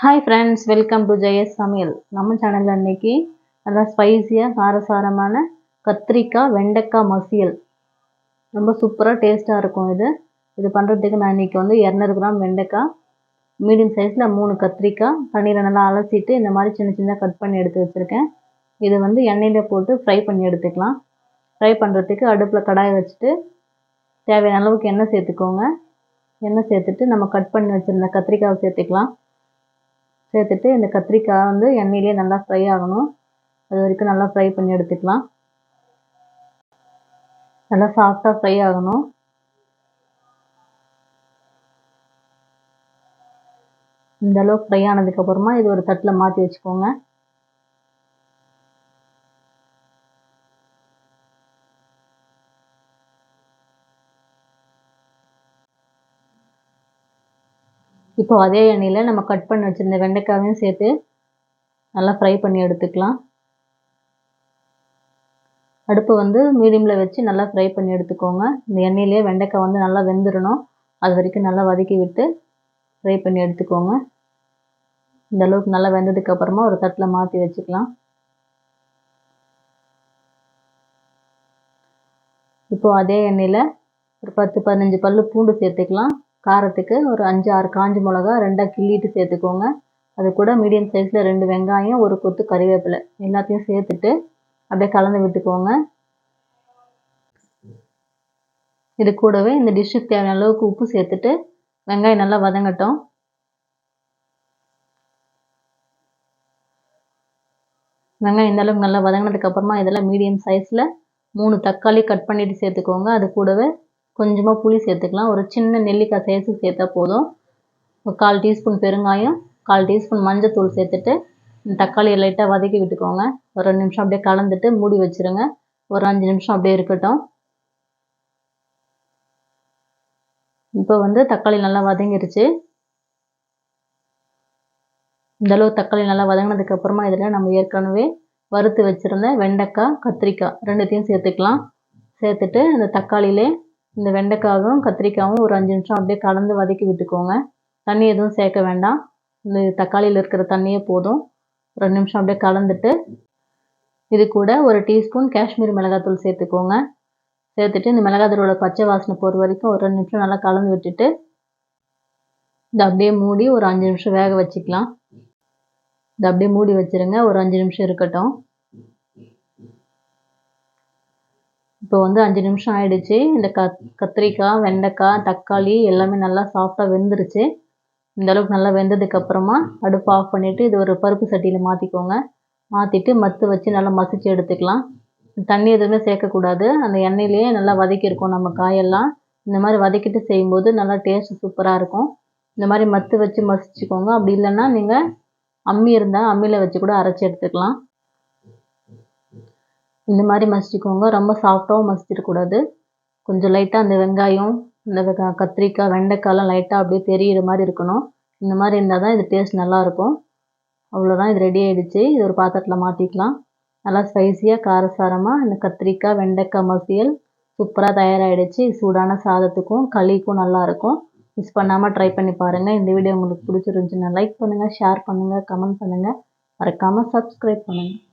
Hi friends welcome to Jaya's சமையல். நம்ம சேனலில் இன்றைக்கி நல்லா ஸ்பைஸியாக காரசாரமான கத்திரிக்காய் வெண்டைக்காய் மசியல். ரொம்ப சூப்பராக டேஸ்ட்டாக இருக்கும் இது. இது பண்ணுறதுக்கு நான் இன்றைக்கி வந்து இரநூறு கிராம் வெண்டைக்காய் மீடியம் சைஸில் மூணு கத்திரிக்காய் தண்ணியில் நல்லா அலசிட்டு இந்த மாதிரி சின்ன சின்னதாக கட் பண்ணி எடுத்து வச்சுருக்கேன். இது வந்து எண்ணெயில் போட்டு ஃப்ரை பண்ணி எடுத்துக்கலாம். ஃப்ரை பண்ணுறதுக்கு அடுப்பில் கடாயை வச்சுட்டு தேவையான அளவுக்கு எண்ணெய் சேர்த்துக்கோங்க. எண்ணெய் சேர்த்துட்டு நம்ம கட் பண்ணி வச்சுருந்த கத்திரிக்காவை சேர்த்துக்கலாம். சேர்த்துட்டு இந்த கத்திரிக்காய் வந்து எண்ணெயிலே நல்லா ஃப்ரை ஆகணும். அது வரைக்கும் நல்லா ஃப்ரை பண்ணி எடுத்துக்கலாம். நல்லா சாஃப்டாக ஃப்ரை ஆகணும். இந்த அளவுக்கு ஃப்ரை ஆனதுக்கப்புறமா இது ஒரு தட்டில் மாற்றி வச்சுக்கோங்க. இப்போ அதே எண்ணெயில் நம்ம கட் பண்ணி வச்சுருந்த வெண்டைக்காவையும் சேர்த்து நல்லா ஃப்ரை பண்ணி எடுத்துக்கலாம். அடுப்பு வந்து மீடியமில் வச்சு நல்லா ஃப்ரை பண்ணி எடுத்துக்கோங்க. இந்த எண்ணெயிலே வெண்டைக்காய் வந்து நல்லா வெந்துடணும் அது வரைக்கும் நல்லா வதக்கி விட்டு ஃப்ரை பண்ணி எடுத்துக்கோங்க. இந்த அளவுக்கு நல்லா வெந்ததுக்கப்புறமா ஒரு தட்டில் மாற்றி வச்சுக்கலாம். இப்போது அதே எண்ணெயில் ஒரு பத்து பதினஞ்சு பல் பூண்டு சேர்த்துக்கலாம். காரத்துக்கு ஒரு அஞ்சு ஆறு காஞ்ச மிளகா ரெண்டாக கிள்ளிட்டு சேர்த்துக்கோங்க. அது கூட மீடியம் சைஸில் ரெண்டு வெங்காயம் ஒரு கொத்து கறிவேப்பிலை எல்லாத்தையும் சேர்த்துட்டு அப்படியே கலந்து விட்டுக்கோங்க. இது கூடவே இந்த டிஷ்ஷுக்கு தேவையான அளவுக்கு உப்பு சேர்த்துட்டு வெங்காயம் நல்லா வதங்கட்டும். வெங்காயம் இந்த அளவுக்கு நல்லா வதங்கினதுக்கப்புறமா இதெல்லாம் மீடியம் சைஸில் மூணு தக்காளி கட் பண்ணிவிட்டு சேர்த்துக்கோங்க. அது கூடவே கொஞ்சமாக புளி சேர்த்துக்கலாம். ஒரு சின்ன நெல்லிக்காய் சேர்த்து சேர்த்தா போதும். ஒரு கால் டீஸ்பூன் பெருங்காயம் கால் டீஸ்பூன் மஞ்சத்தூள் சேர்த்துட்டு தக்காளியை லைட்டாக வதக்கி விட்டுக்கோங்க. ஒரு ரெண்டு நிமிஷம் அப்படியே கலந்துட்டு மூடி வச்சுருங்க. ஒரு அஞ்சு நிமிஷம் அப்படியே இருக்கட்டும். இப்போ வந்து தக்காளி நல்லா வதங்கிருச்சு. இந்தளவு தக்காளி நல்லா வதங்கினதுக்கப்புறமா இதில் நம்ம ஏற்கனவே வறுத்து வச்சுருந்த வெண்டைக்காய் கத்திரிக்காய் ரெண்டுத்தையும் சேர்த்துக்கலாம். சேர்த்துட்டு அந்த தக்காளியிலே இந்த வெண்டைக்காயும் கத்திரிக்காயும் ஒரு அஞ்சு நிமிஷம் அப்படியே கலந்து வதக்கி விட்டுக்கோங்க. தண்ணி எதுவும் சேர்க்க வேண்டாம். இந்த தக்காளியில் இருக்கிற தண்ணியே போதும். ரெண்டு நிமிஷம் அப்படியே கலந்துட்டு இது கூட ஒரு டீஸ்பூன் காஷ்மீர் மிளகாத்தூள் சேர்த்துக்கோங்க. சேர்த்துட்டு இந்த மிளகாத்தூளோட பச்சை வாசனை போகிற வரைக்கும் ஒரு ரெண்டு நிமிஷம் நல்லா கலந்து விட்டுட்டு இதை அப்படியே மூடி ஒரு அஞ்சு நிமிஷம் வேக வச்சுக்கலாம். இதை அப்படியே மூடி வச்சுருங்க. ஒரு அஞ்சு நிமிஷம் இருக்கட்டும். இப்போ வந்து அஞ்சு நிமிஷம் ஆயிடுச்சு. இந்த க கத்திரிக்காய் வெண்டைக்காய் தக்காளி எல்லாமே நல்லா சாஃப்டாக வெந்துருச்சு. இந்த அளவுக்கு நல்லா வெந்ததுக்கப்புறமா அடுப்பு ஆஃப் பண்ணிவிட்டு இது ஒரு பருப்பு சட்டியில் மாற்றிக்கோங்க மாற்றிட்டு மத்து வச்சு நல்லா மசிச்சு எடுத்துக்கலாம். தண்ணி எதுவுமே சேர்க்கக்கூடாது. அந்த எண்ணெயிலேயே நல்லா வதக்கியிருக்கோம் நம்ம காயெல்லாம். இந்த மாதிரி வதக்கிட்டு செய்யும்போது நல்லா டேஸ்ட் சூப்பராக இருக்கும். இந்த மாதிரி மத்து வச்சு மசிச்சுக்கோங்க. அப்படி இல்லைன்னா நீங்கள் அம்மி இருந்தால் அம்மியில் வச்சு கூட அரைச்சி எடுத்துக்கலாம். இந்த மாதிரி மசிச்சுக்கோங்க. ரொம்ப சாஃப்டாகவும் மசிச்சிடக்கூடாது கொஞ்சம் லைட்டாக அந்த வெங்காயம் இந்த கத்திரிக்காய் வெண்டைக்காய்லாம் லைட்டாக அப்படியே தெரியிற மாதிரி இருக்கணும். இந்த மாதிரி இருந்தால் தான் இது டேஸ்ட் நல்லாயிருக்கும் அவ்வளோதான் இது ரெடி ஆகிடுச்சு இது ஒரு பாத்திரத்தில் மாற்றிக்கலாம் நல்லா ஸ்பைஸியாக காரசாரமாக இந்த கத்திரிக்காய் வெண்டைக்காய் மசியல் சூப்பராக தயாராகிடுச்சு சூடான சாதத்துக்கும் களிக்கும் நல்லாயிருக்கும் மிஸ் பண்ணாமல் ட்ரை பண்ணி பாருங்கள் இந்த வீடியோ உங்களுக்கு பிடிச்சிருந்துச்சுன்னா லைக் பண்ணுங்கள் ஷேர் பண்ணுங்கள் கமெண்ட் பண்ணுங்கள் மறக்காமல் சப்ஸ்கிரைப் பண்ணுங்கள்